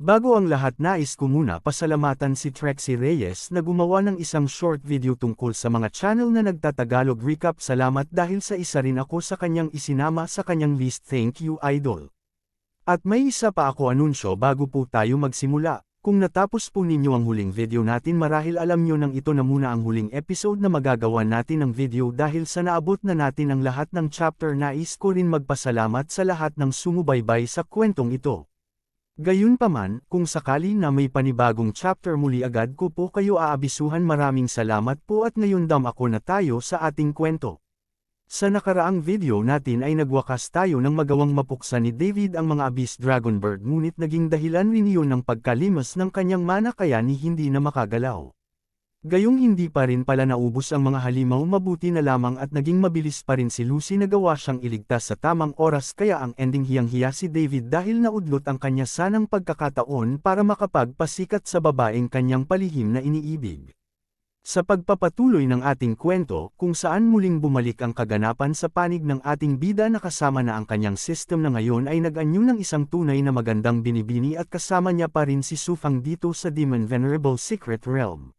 Bago ang lahat nais ko muna pasalamatan si Trexie Reyes na gumawa ng isang short video tungkol sa mga channel na nagtatagalog recap salamat dahil sa isa rin ako sa kanyang isinama sa kanyang list thank you idol. At may isa pa ako anunsyo bago po tayo magsimula, kung natapos po ninyo ang huling video natin marahil alam nyo nang ito na muna ang huling episode na magagawa natin ng video dahil sa naabot na natin ang lahat ng chapter nais ko rin magpasalamat sa lahat ng sumubaybay sa kwentong ito. Gayunpaman, kung sakali na may panibagong chapter muli agad ko po kayo aabisuhan maraming salamat po at ngayon dam ako na tayo sa ating kwento. Sa nakaraang video natin ay nagwakas tayo ng magawang mapuksa ni David ang mga Abyss Dragon Bird ngunit naging dahilan rin iyon ng pagkalimas ng kanyang mana kaya ni hindi na makagalaw. Gayong hindi pa rin pala naubos ang mga halimaw mabuti na lamang at naging mabilis pa rin si Lucy na gawa siyang iligtas sa tamang oras kaya ang ending hiyang-hiya si David dahil naudlot ang kanya sanang pagkakataon para makapagpasikat sa babaeng kanyang palihim na iniibig. Sa pagpapatuloy ng ating kwento, kung saan muling bumalik ang kaganapan sa panig ng ating bida na kasama na ang kanyang system na ngayon ay nag-anyo ng isang tunay na magandang binibini at kasama niya pa rin si Sufang dito sa Demon Venerable Secret Realm.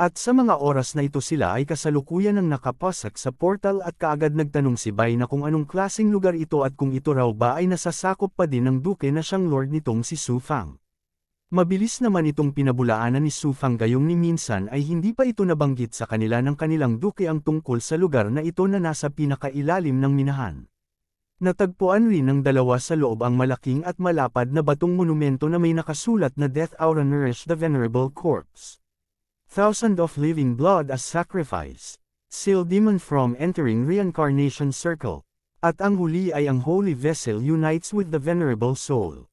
At sa mga oras na ito sila ay kasalukuyan ng nakapasak sa portal at kaagad nagtanong si Bai na kung anong klasing lugar ito at kung ito raw ba ay nasasakop pa din ng duke na siyang lord nitong si Su Fang. Mabilis naman itong pinabulaanan ni Su Fang gayong ni minsan ay hindi pa ito nabanggit sa kanila ng kanilang duke ang tungkol sa lugar na ito na nasa pinakailalim ng minahan. Natagpuan rin ng dalawa sa loob ang malaking at malapad na batong monumento na may nakasulat na Death Aura Nourish the Venerable Corpse. Thousand of living blood as sacrifice. Seal demon from entering reincarnation circle. At ang huli ay ang holy vessel unites with the venerable soul.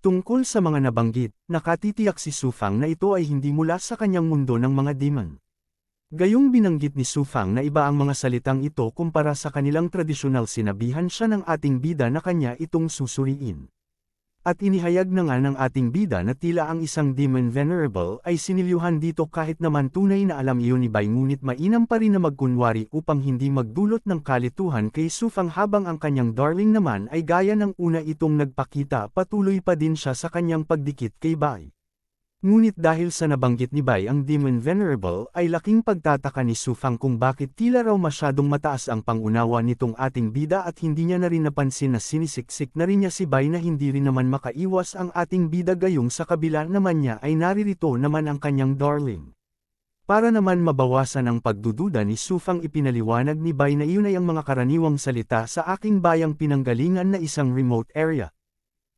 Tungkol sa mga nabanggit, nakatitiyak si Sufang na ito ay hindi mula sa kanyang mundo ng mga demon. Gayong binanggit ni Sufang na iba ang mga salitang ito kumpara sa kanilang tradisyonal sinabihan siya ng ating bida na kanya itong susuriin. At inihayag na nga ng ating bida na tila ang isang demon venerable ay sinilyuhan dito kahit naman tunay na alam iyon ni Bai ngunit mainam pa rin na magkunwari upang hindi magdulot ng kalituhan kay Sufang habang ang kanyang darling naman ay gaya ng una itong nagpakita patuloy pa din siya sa kanyang pagdikit kay Bai. Ngunit dahil sa nabanggit ni Bai ang Demon Venerable ay laking pagtataka ni Sufang kung bakit tila raw masyadong mataas ang pangunawa nitong ating bida at hindi niya na rin napansin na sinisiksik na rin niya si Bai na hindi rin naman makaiwas ang ating bida gayong sa kabila naman niya ay naririto naman ang kanyang darling. Para naman mabawasan ang pagdududa ni Sufang ipinaliwanag ni Bai na iyon ay ang mga karaniwang salita sa aking bayang pinanggalingan na isang remote area.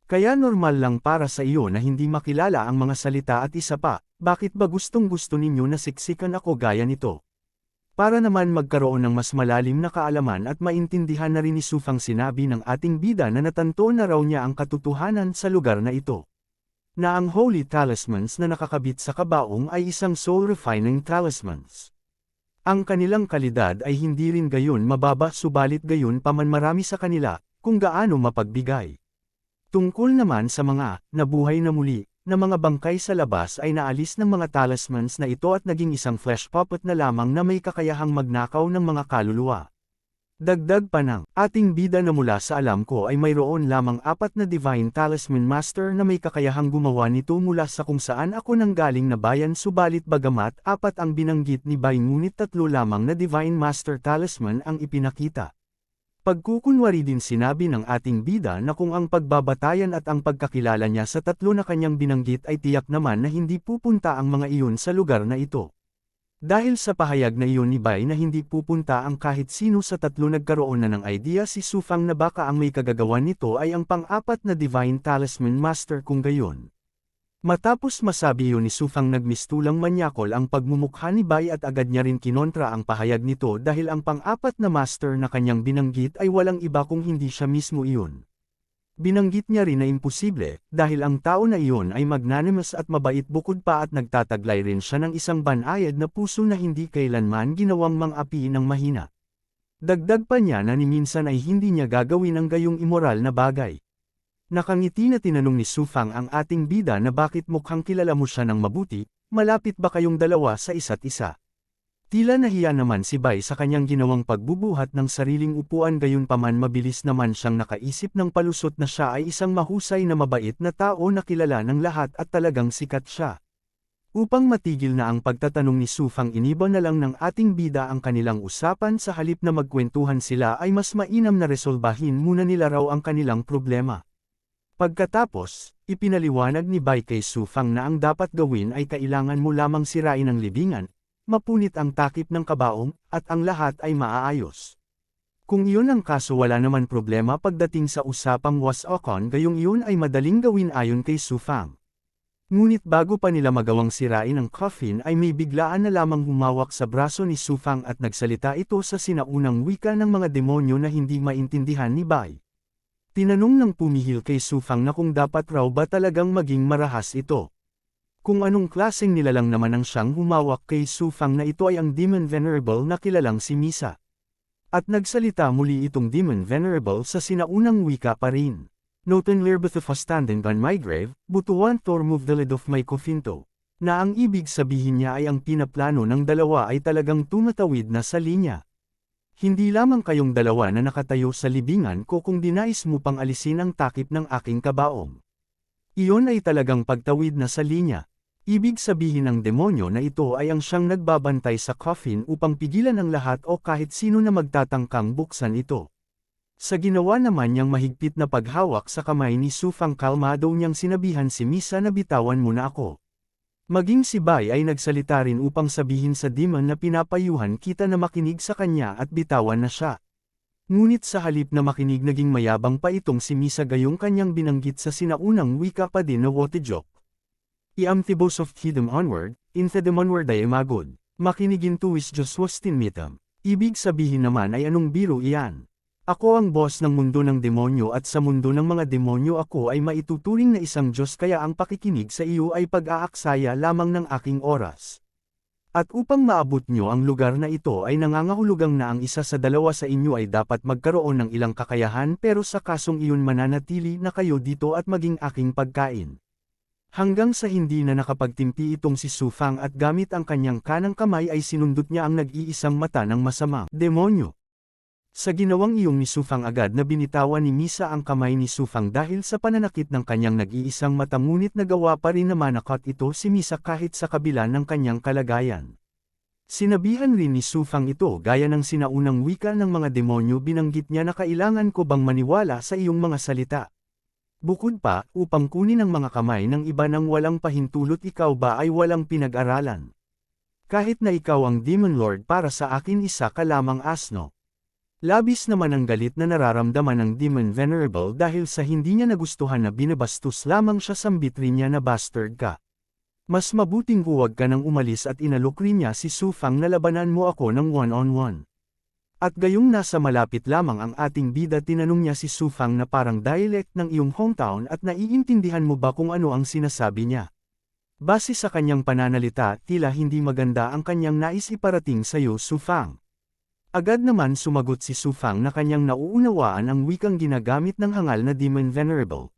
Kaya normal lang para sa iyo na hindi makilala ang mga salita at isa pa, bakit ba gustong gusto ninyo na siksikan ako gaya nito? Para naman magkaroon ng mas malalim na kaalaman at maintindihan na rin ni Sufang sinabi ng ating bida na natanto na raw niya ang katotohanan sa lugar na ito. Na ang holy talismans na nakakabit sa kabaong ay isang soul-refining talismans. Ang kanilang kalidad ay hindi rin gayon mababa subalit gayon paman marami sa kanila, kung gaano mapagbigay. Tungkol naman sa mga nabuhay na muli na mga bangkay sa labas ay naalis ng mga talismans na ito at naging isang flesh puppet na lamang na may kakayahang magnakaw ng mga kaluluwa. Dagdag pa ng ating bida na mula sa alam ko ay mayroon lamang apat na Divine Talisman Master na may kakayahang gumawa nito mula sa kung saan ako nanggaling na bayan subalit bagamat apat ang binanggit ni Bay ngunit tatlo lamang na Divine Master Talisman ang ipinakita. Pagkukunwari din sinabi ng ating bida na kung ang pagbabatayan at ang pagkakilala niya sa tatlo na kanyang binanggit ay tiyak naman na hindi pupunta ang mga iyon sa lugar na ito. Dahil sa pahayag na iyon ni Bai na hindi pupunta ang kahit sino sa tatlo nagkaroon na ng idea si Sufang na baka ang may kagagawan nito ay ang pang-apat na Divine Talisman Master kung gayon. Matapos masabi yun ni Sufang nagmistulang manyakol ang pagmumukha ni Bai at agad niya rin kinontra ang pahayag nito dahil ang pang-apat na master na kanyang binanggit ay walang iba kung hindi siya mismo iyon. Binanggit niya rin na imposible, dahil ang tao na iyon ay magnanimous at mabait bukod pa at nagtataglay rin siya ng isang banayad na puso na hindi kailanman ginawang mang-api ng mahina. Dagdag pa niya na ni minsan ay hindi niya gagawin ang gayong immoral na bagay. Nakangiti na tinanong ni Sufang ang ating bida na bakit mukhang kilala mo siya ng mabuti, malapit ba kayong dalawa sa isa't isa? Tila nahiya naman si Bai sa kanyang ginawang pagbubuhat ng sariling upuan gayunpaman mabilis naman siyang nakaisip ng palusot na siya ay isang mahusay na mabait na tao na kilala ng lahat at talagang sikat siya. Upang matigil na ang pagtatanong ni Sufang iniba na lang ng ating bida ang kanilang usapan sa halip na magkwentuhan sila ay mas mainam na resolbahin muna nila raw ang kanilang problema. Pagkatapos, ipinaliwanag ni Bai Sufang na ang dapat gawin ay kailangan mo lamang sirain ang libingan, mapunit ang takip ng kabaong, at ang lahat ay maaayos. Kung iyon ang kaso wala naman problema pagdating sa usapang was-okon gayong iyon ay madaling gawin ayon kay Sufang. Ngunit bago pa nila magawang sirain ang coffin ay may biglaan na lamang humawak sa braso ni Sufang at nagsalita ito sa sinaunang wika ng mga demonyo na hindi maintindihan ni Bai. Tinanong ng pumihil kay Sufang na kung dapat raw ba talagang maging marahas ito. Kung anong klaseng nilalang naman ang siyang humawak kay Sufang na ito ay ang Demon Venerable na kilalang si Misa. At nagsalita muli itong Demon Venerable sa sinaunang wika pa rin. Noten lirbeth of standing on my grave, butuan tor move the lid of my cofinto. Na ang ibig sabihin niya ay ang pinaplano ng dalawa ay talagang tumatawid na sa linya. Hindi lamang kayong dalawa na nakatayo sa libingan ko kung dinais mo pang alisin ang takip ng aking kabaong. Iyon ay talagang pagtawid na sa linya. Ibig sabihin ng demonyo na ito ay ang siyang nagbabantay sa coffin upang pigilan ang lahat o kahit sino na magtatangkang buksan ito. Sa ginawa naman niyang mahigpit na paghawak sa kamay ni Sufang kalmado niyang sinabihan si Misa na bitawan mo na ako. Maging si Bai ay nagsalita rin upang sabihin sa demon na pinapayuhan kita na makinig sa kanya at bitawan na siya. Ngunit sa halip na makinig naging mayabang pa itong si Misa gayong kanyang binanggit sa sinaunang wika pa din na Wotejok. Iamtibos of Kidom onward, in Thedem onward ay magod. Makinigin tuwis Diyos was tinmitam. Ibig sabihin naman ay anong biro iyan. Ako ang boss ng mundo ng demonyo at sa mundo ng mga demonyo ako ay maituturing na isang Diyos kaya ang pakikinig sa iyo ay pag-aaksaya lamang ng aking oras. At upang maabot nyo ang lugar na ito ay nangangahulugang na ang isa sa dalawa sa inyo ay dapat magkaroon ng ilang kakayahan pero sa kasong iyon mananatili na kayo dito at maging aking pagkain. Hanggang sa hindi na nakapagtimpi itong si Sufang at gamit ang kanyang kanang kamay ay sinundot niya ang nag-iisang mata ng masama, demonyo. Sa ginawang iyong ni Sufang agad na binitawan ni Misa ang kamay ni Sufang dahil sa pananakit ng kanyang nag-iisang mata ngunit nagawa pa rin na manakot ito si Misa kahit sa kabila ng kanyang kalagayan. Sinabihan rin ni Sufang ito gaya ng sinaunang wika ng mga demonyo binanggit niya na kailangan ko bang maniwala sa iyong mga salita. Bukod pa, upang kunin ang mga kamay ng iba nang walang pahintulot ikaw ba ay walang pinag-aralan. Kahit na ikaw ang Demon Lord para sa akin isa ka lamang asno. Labis naman ang galit na nararamdaman ng Demon Venerable dahil sa hindi niya nagustuhan na binabastos lamang siya sambitri niya na bastard ka. Mas mabuting huwag ka nang umalis at inalok rin niya si Sufang na labanan mo ako ng one-on-one. -on -one. At gayong nasa malapit lamang ang ating bida tinanong niya si Sufang na parang dialect ng iyong hometown at naiintindihan mo ba kung ano ang sinasabi niya. Base sa kanyang pananalita, tila hindi maganda ang kanyang nais iparating sa iyo Sufang. Agad naman sumagot si Sufang na kanyang nauunawaan ang wikang ginagamit ng hangal na Demon Venerable.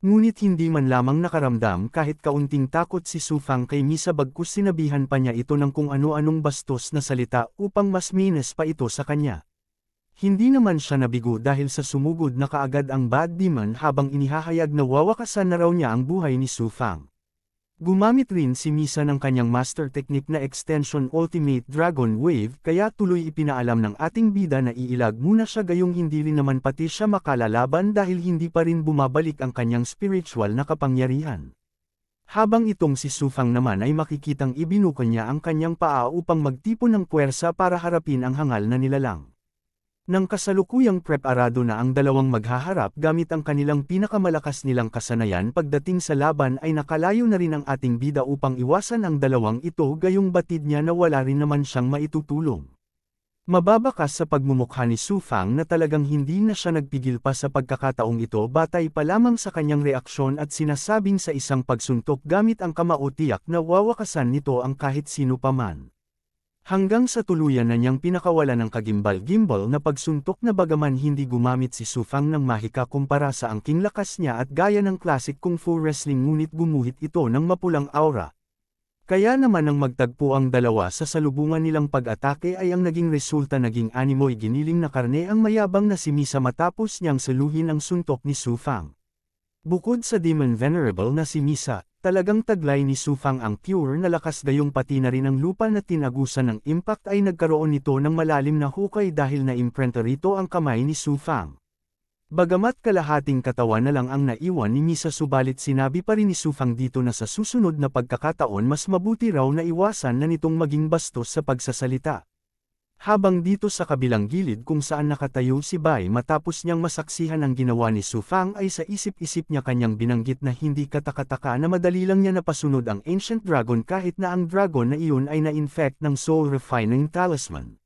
Ngunit hindi man lamang nakaramdam kahit kaunting takot si Sufang kay Misa bagkus sinabihan pa niya ito ng kung ano-anong bastos na salita upang mas minus pa ito sa kanya. Hindi naman siya nabigo dahil sa sumugod na kaagad ang bad demon habang inihahayag na wawakasan na raw niya ang buhay ni Sufang. Gumamit rin si Misa ng kanyang master technique na extension Ultimate Dragon Wave kaya tuloy ipinaalam ng ating bida na iilag muna siya gayong hindi rin naman pati siya makalalaban dahil hindi pa rin bumabalik ang kanyang spiritual na kapangyarihan. Habang itong si Sufang naman ay makikitang ibinuko niya ang kanyang paa upang magtipon ng puwersa para harapin ang hangal na nilalang. Nang kasalukuyang preparado na ang dalawang maghaharap gamit ang kanilang pinakamalakas nilang kasanayan pagdating sa laban ay nakalayo na rin ang ating bida upang iwasan ang dalawang ito gayong batid niya na wala rin naman siyang maitutulong. Mababakas sa pagmumukha ni Su Fang na talagang hindi na siya nagpigil pa sa pagkakataong ito batay pa lamang sa kanyang reaksyon at sinasabing sa isang pagsuntok gamit ang kamao tiyak na wawakasan nito ang kahit sino paman. Hanggang sa tuluyan na niyang pinakawala ng kagimbal-gimbal na pagsuntok na bagaman hindi gumamit si Sufang ng mahika kumpara sa angking lakas niya at gaya ng classic kung fu wrestling ngunit gumuhit ito ng mapulang aura. Kaya naman ang magtagpo ang dalawa sa salubungan nilang pag-atake ay ang naging resulta naging animoy giniling na karne ang mayabang na si Misa matapos niyang saluhin ang suntok ni Su Fang. Bukod sa Demon Venerable na si Misa, talagang taglay ni Su Fang ang pure na lakas gayong pati na rin ang lupa na tinagusan ng impact ay nagkaroon nito ng malalim na hukay dahil na-imprenta rito ang kamay ni Su Fang. Bagamat kalahating katawan na lang ang naiwan ni Misa subalit sinabi pa rin ni Sufang dito na sa susunod na pagkakataon mas mabuti raw na iwasan na nitong maging bastos sa pagsasalita. Habang dito sa kabilang gilid kung saan nakatayo si Bai matapos niyang masaksihan ang ginawa ni Sufang ay sa isip-isip niya kanyang binanggit na hindi katakataka na madali lang niya napasunod ang Ancient Dragon kahit na ang dragon na iyon ay na-infect ng Soul Refining Talisman.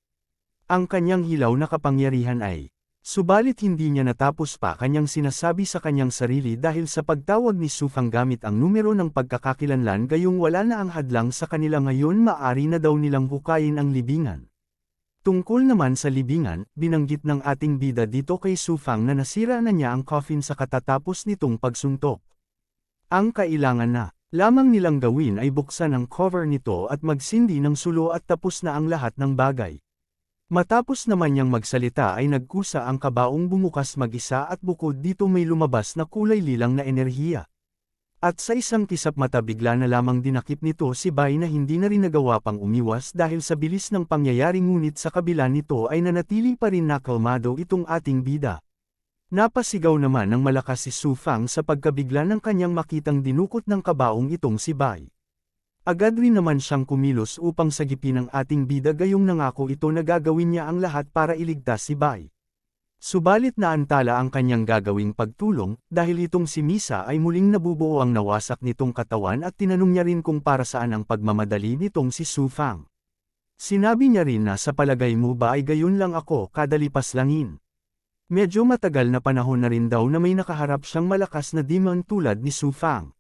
Ang kanyang hilaw na kapangyarihan ay Subalit hindi niya natapos pa kanyang sinasabi sa kanyang sarili dahil sa pagtawag ni Sufang gamit ang numero ng pagkakakilanlan gayong wala na ang hadlang sa kanila ngayon maari na daw nilang hukayin ang libingan. Tungkol naman sa libingan, binanggit ng ating bida dito kay Sufang na nasira na niya ang coffin sa katatapos nitong pagsuntok. Ang kailangan na, lamang nilang gawin ay buksan ang cover nito at magsindi ng sulo at tapos na ang lahat ng bagay. Matapos naman niyang magsalita ay nagkusa ang kabaong bumukas mag-isa at bukod dito may lumabas na kulay lilang na enerhiya. At sa isang kisap mata bigla na lamang dinakip nito si Bai na hindi na rin nagawa pang umiwas dahil sa bilis ng pangyayari ngunit sa kabila nito ay nanatili pa rin nakalmado itong ating bida. Napasigaw naman ng malakas si Su Fang sa pagkabigla ng kanyang makitang dinukot ng kabaong itong si Bai. Agad rin naman siyang kumilos upang sagipin ang ating bida gayong nangako ito na gagawin niya ang lahat para iligtas si Bai. Subalit naantala ang kanyang gagawing pagtulong, dahil itong si Misa ay muling nabubuo ang nawasak nitong katawan at tinanong niya rin kung para saan ang pagmamadali nitong si Su Fang. Sinabi niya rin na sa palagay mo ba ay gayon lang ako kadalipas langin. Medyo matagal na panahon na rin daw na may nakaharap siyang malakas na demon tulad ni Su Fang.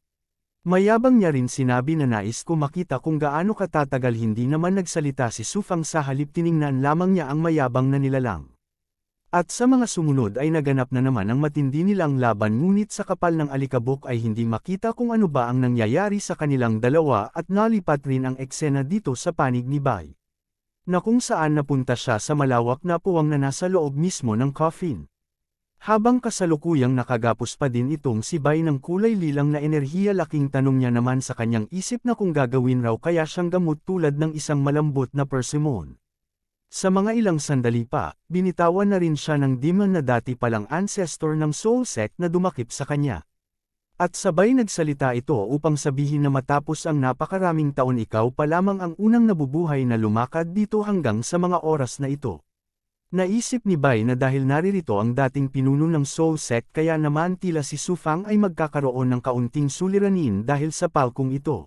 Mayabang niya rin sinabi na nais ko makita kung gaano katatagal hindi naman nagsalita si Sufang sa halip tiningnan lamang niya ang mayabang na nilalang. At sa mga sumunod ay naganap na naman ang matindi nilang laban ngunit sa kapal ng alikabok ay hindi makita kung ano ba ang nangyayari sa kanilang dalawa at nalipat rin ang eksena dito sa panig ni Bai. Na kung saan napunta siya sa malawak na puwang na nasa loob mismo ng coffin. Habang kasalukuyang nakagapos pa din itong si Bai ng kulay lilang na enerhiya laking tanong niya naman sa kanyang isip na kung gagawin raw kaya siyang gamot tulad ng isang malambot na persimmon. Sa mga ilang sandali pa, binitawan na rin siya ng demon na dati palang ancestor ng soul sect na dumakip sa kanya. At sabay nagsalita ito upang sabihin na matapos ang napakaraming taon ikaw pa lamang ang unang nabubuhay na lumakad dito hanggang sa mga oras na ito. Naisip ni Bai na dahil naririto ang dating pinuno ng Soul Sect kaya naman tila si Sufang ay magkakaroon ng kaunting suliranin dahil sa palkong ito.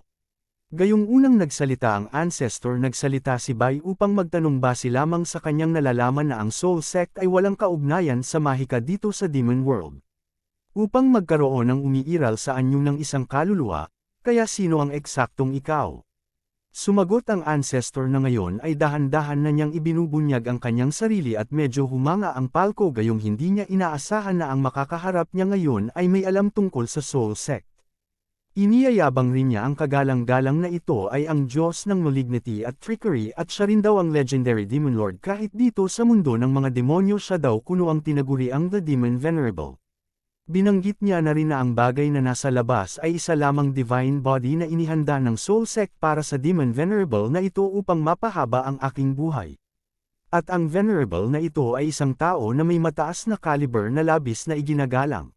Gayong unang nagsalita ang ancestor nagsalita si Bai upang magtanong base lamang sa kanyang nalalaman na ang Soul Sect ay walang kaugnayan sa mahika dito sa Demon World. Upang magkaroon ng umiiral sa anyo ng isang kaluluwa, kaya sino ang eksaktong ikaw? Sumagot ang ancestor na ngayon ay dahan-dahan na niyang ibinubunyag ang kanyang sarili at medyo humanga ang palko gayong hindi niya inaasahan na ang makakaharap niya ngayon ay may alam tungkol sa soul sect. Iniyayabang rin niya ang kagalang-galang na ito ay ang Diyos ng malignity at trickery at siya rin daw ang legendary demon lord kahit dito sa mundo ng mga demonyo siya daw kuno ang tinaguri ang the demon venerable. Binanggit niya na rin na ang bagay na nasa labas ay isa lamang divine body na inihanda ng soul sect para sa demon venerable na ito upang mapahaba ang aking buhay. At ang venerable na ito ay isang tao na may mataas na caliber na labis na iginagalang.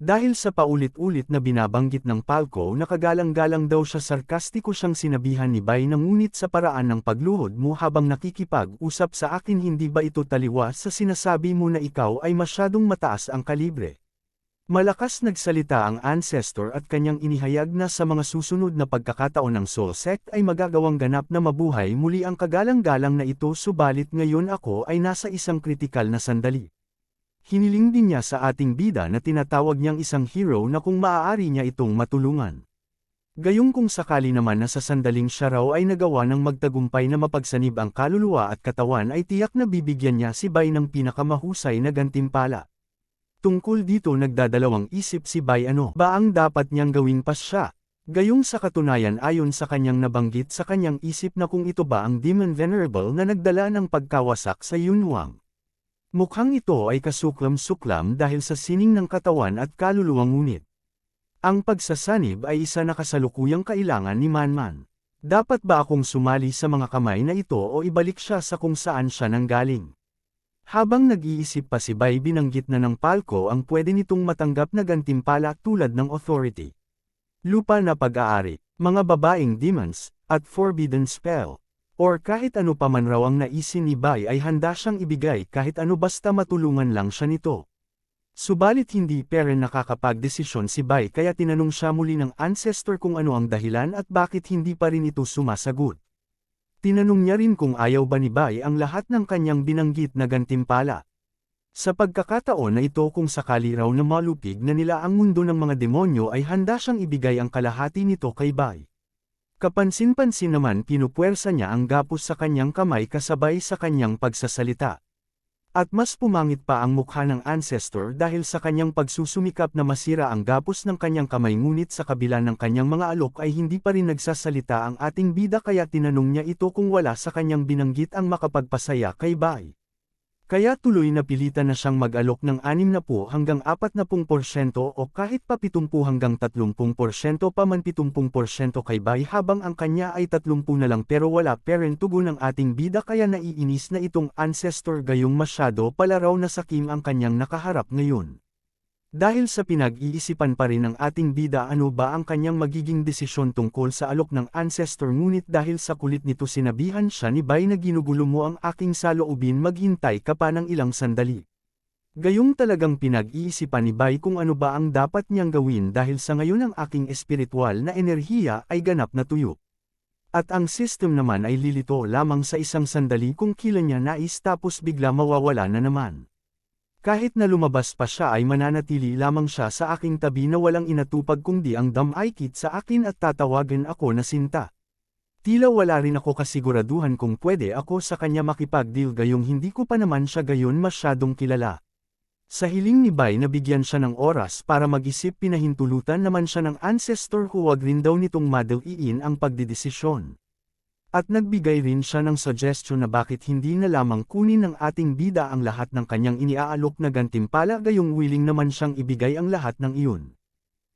Dahil sa paulit-ulit na binabanggit ng palko na kagalang-galang daw siya sarkastiko siyang sinabihan ni Bay na ngunit sa paraan ng pagluhod mo habang nakikipag-usap sa akin hindi ba ito taliwas sa sinasabi mo na ikaw ay masyadong mataas ang kalibre. Malakas nagsalita ang ancestor at kanyang inihayag na sa mga susunod na pagkakataon ng Soul Sect ay magagawang ganap na mabuhay muli ang kagalang-galang na ito subalit ngayon ako ay nasa isang kritikal na sandali. Hiniling din niya sa ating bida na tinatawag niyang isang hero na kung maaari niya itong matulungan. Gayong kung sakali naman na sa sandaling siya raw ay nagawa ng magtagumpay na mapagsanib ang kaluluwa at katawan ay tiyak na bibigyan niya si Bay ng pinakamahusay na gantimpala. Tungkol dito nagdadalawang isip si Bay ano ba ang dapat niyang gawing pas siya. Gayong sa katunayan ayon sa kanyang nabanggit sa kanyang isip na kung ito ba ang Demon Venerable na nagdala ng pagkawasak sa Yunwang. Mukhang ito ay kasuklam-suklam dahil sa sining ng katawan at kaluluwang ngunit. Ang pagsasanib ay isa na kasalukuyang kailangan ni Manman. Dapat ba akong sumali sa mga kamay na ito o ibalik siya sa kung saan siya nanggaling? Habang nag-iisip pa si Bai binanggit na ng palko ang pwede nitong matanggap na gantimpala tulad ng authority. Lupa na pag-aari, mga babaeng demons, at forbidden spell. Or kahit ano pa man raw ang naisin ni Bai ay handa siyang ibigay kahit ano basta matulungan lang siya nito. Subalit hindi pere nakakapagdesisyon si Bai kaya tinanong siya muli ng ancestor kung ano ang dahilan at bakit hindi pa rin ito sumasagot. Tinanong niya rin kung ayaw ba ni Bai ang lahat ng kanyang binanggit na gantimpala. Sa pagkakataon na ito kung sakali raw na malupig na nila ang mundo ng mga demonyo ay handa siyang ibigay ang kalahati nito kay Bai. Kapansin-pansin naman pinupuwersa niya ang gapos sa kanyang kamay kasabay sa kanyang pagsasalita. At mas pumangit pa ang mukha ng ancestor dahil sa kanyang pagsusumikap na masira ang gapos ng kanyang kamay ngunit sa kabila ng kanyang mga alok ay hindi pa rin nagsasalita ang ating bida kaya tinanong niya ito kung wala sa kanyang binanggit ang makapagpasaya kay Bai. Kaya tuloy na pilitan na siyang mag-alok ng 60 hanggang 40% o kahit pa 70 hanggang 30% pa man 70% kay Bai habang ang kanya ay 30 na lang pero wala parent tugon ng ating bida kaya naiinis na itong ancestor gayong masyado pala raw na sakim ang kanyang nakaharap ngayon. Dahil sa pinag-iisipan pa rin ng ating bida ano ba ang kanyang magiging desisyon tungkol sa alok ng ancestor ngunit dahil sa kulit nito sinabihan siya ni Bay na ginugulo mo ang aking saloobin maghintay ka pa ng ilang sandali. Gayong talagang pinag-iisipan ni Bay kung ano ba ang dapat niyang gawin dahil sa ngayon ang aking espiritual na enerhiya ay ganap na tuyo. At ang system naman ay lilito lamang sa isang sandali kung kila niya nais tapos bigla mawawala na naman. Kahit na lumabas pa siya ay mananatili lamang siya sa aking tabi na walang inatupag kundi ang damaykit sa akin at tatawagan ako na sinta. Tila wala rin ako kasiguraduhan kung pwede ako sa kanya makipag-deal gayong hindi ko pa naman siya gayon masyadong kilala. Sa hiling ni Bay na bigyan siya ng oras para mag-isip pinahintulutan naman siya ng ancestor huwag rin daw nitong madaliin ang pagdidesisyon. At nagbigay rin siya ng suggestion na bakit hindi na lamang kunin ng ating bida ang lahat ng kanyang iniaalok na gantimpala gayong willing naman siyang ibigay ang lahat ng iyon.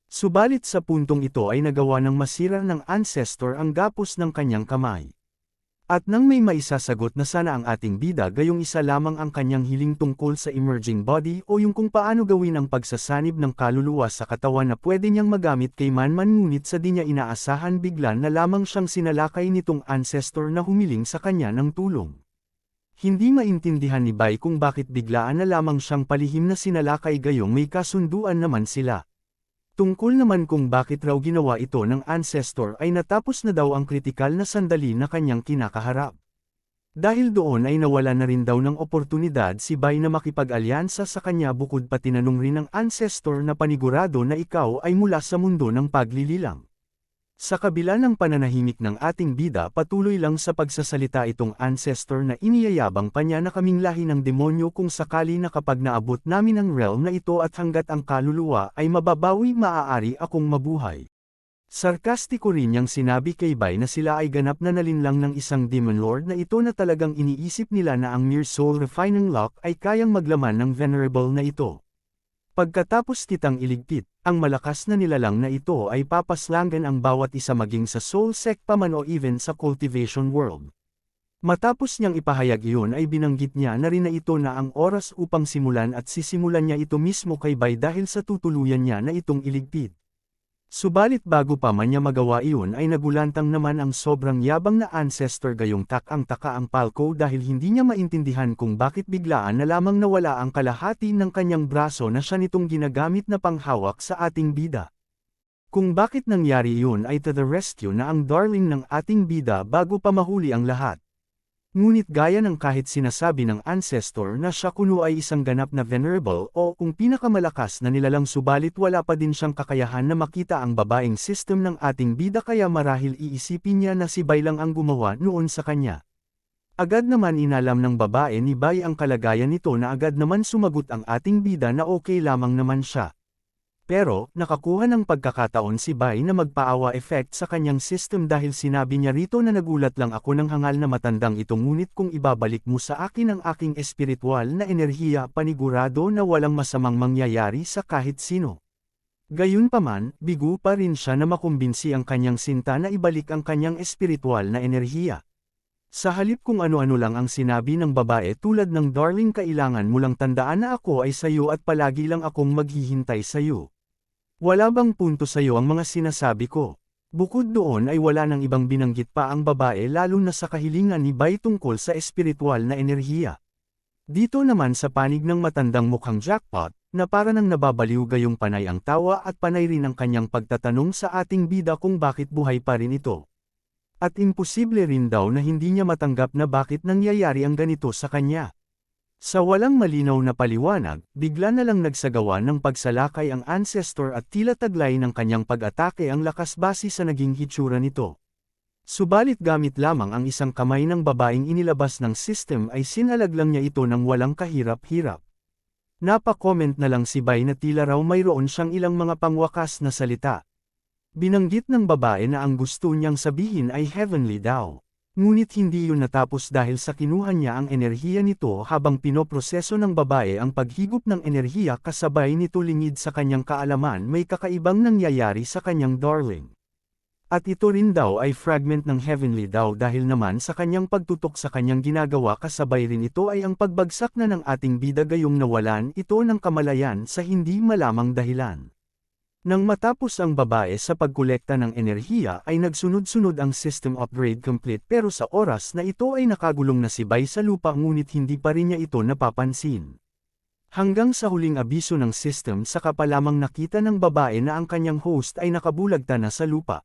Subalit sa puntong ito ay nagawa ng masira ng ancestor ang gapos ng kanyang kamay. At nang may maisasagot na sana ang ating bida gayong isa lamang ang kanyang hiling tungkol sa emerging body o yung kung paano gawin ang pagsasanib ng kaluluwa sa katawan na pwede niyang magamit kay Manman ngunit sa di niya inaasahan bigla na lamang siyang sinalakay nitong ancestor na humiling sa kanya ng tulong. Hindi maintindihan ni Bai kung bakit biglaan na lamang siyang palihim na sinalakay gayong may kasunduan naman sila. Tungkol naman kung bakit raw ginawa ito ng ancestor ay natapos na daw ang kritikal na sandali na kanyang kinakaharap. Dahil doon ay nawala na rin daw ng oportunidad si Bai na makipag-alyansa sa kanya bukod pa tinanong rin ng ancestor na panigurado na ikaw ay mula sa mundo ng paglililang. Sa kabila ng pananahimik ng ating bida patuloy lang sa pagsasalita itong ancestor na iniyayabang pa niya na kaming lahi ng demonyo kung sakali na kapag naabot namin ang realm na ito at hanggat ang kaluluwa ay mababawi maaari akong mabuhay. Sarkastiko rin niyang sinabi kay Bai na sila ay ganap na nalinlang ng isang demon lord na ito na talagang iniisip nila na ang mere soul refining lock ay kayang maglaman ng venerable na ito. Pagkatapos kitang iligpit, ang malakas na nilalang na ito ay papaslangan ang bawat isa maging sa soul sect pa man o even sa cultivation world. Matapos niyang ipahayag iyon ay binanggit niya na rin na ito na ang oras upang simulan at sisimulan niya ito mismo kay Bai dahil sa tutuluyan niya na itong iligpit. Subalit bago pa man niya magawa iyon ay nagulantang naman ang sobrang yabang na ancestor gayong tak ang taka ang palko dahil hindi niya maintindihan kung bakit biglaan na lamang nawala ang kalahati ng kanyang braso na siya nitong ginagamit na panghawak sa ating bida. Kung bakit nangyari iyon ay to the rescue na ang darling ng ating bida bago pa mahuli ang lahat. Ngunit gaya ng kahit sinasabi ng ancestor na siya kuno ay isang ganap na venerable o kung pinakamalakas na nilalang subalit wala pa din siyang kakayahan na makita ang babaeng system ng ating bida kaya marahil iisipin niya na si Bay lang ang gumawa noon sa kanya. Agad naman inalam ng babae ni Bay ang kalagayan nito na agad naman sumagot ang ating bida na okay lamang naman siya. Pero, nakakuha ng pagkakataon si Bai na magpaawa effect sa kanyang system dahil sinabi niya rito na nagulat lang ako ng hangal na matandang ito ngunit kung ibabalik mo sa akin ang aking espiritual na enerhiya panigurado na walang masamang mangyayari sa kahit sino. Gayunpaman, bigo pa rin siya na makumbinsi ang kanyang sinta na ibalik ang kanyang espiritual na enerhiya. Sa halip kung ano-ano lang ang sinabi ng babae tulad ng darling kailangan mo lang tandaan na ako ay sayo at palagi lang akong maghihintay sayo. Wala bang punto sayo ang mga sinasabi ko? Bukod doon ay wala nang ibang binanggit pa ang babae lalo na sa kahilingan ni Bai tungkol sa espiritual na enerhiya. Dito naman sa panig ng matandang mukhang jackpot, na para nang nababaliw gayong panay ang tawa at panay rin ang kanyang pagtatanong sa ating bida kung bakit buhay pa rin ito. At imposible rin daw na hindi niya matanggap na bakit nangyayari ang ganito sa kanya. Sa walang malinaw na paliwanag, bigla na lang nagsagawa ng pagsalakay ang ancestor at tila taglay ng kanyang pag-atake ang lakas base sa naging hitsura nito. Subalit gamit lamang ang isang kamay ng babaeng inilabas ng system ay sinalag lang niya ito ng walang kahirap-hirap. Napa-comment na lang si Bai na tila raw mayroon siyang ilang mga pangwakas na salita. Binanggit ng babae na ang gusto niyang sabihin ay heavenly daw. Ngunit hindi yun natapos dahil sa kinuha niya ang enerhiya nito habang pinoproseso ng babae ang paghigop ng enerhiya kasabay nito lingid sa kanyang kaalaman may kakaibang nangyayari sa kanyang darling. At ito rin daw ay fragment ng heavenly daw dahil naman sa kanyang pagtutok sa kanyang ginagawa kasabay rin ito ay ang pagbagsak na ng ating bida gayong nawalan ito ng kamalayan sa hindi malamang dahilan. Nang matapos ang babae sa pagkolekta ng enerhiya ay nagsunod-sunod ang system upgrade complete pero sa oras na ito ay nakagulong na si Bai sa lupa ngunit hindi pa rin niya ito napapansin. Hanggang sa huling abiso ng system saka pa lamang nakita ng babae na ang kanyang host ay nakabulagta na sa lupa.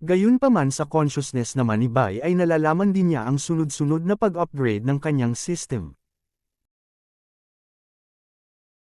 Gayunpaman sa consciousness naman ni Bai ay nalalaman din niya ang sunod-sunod na pag-upgrade ng kanyang system.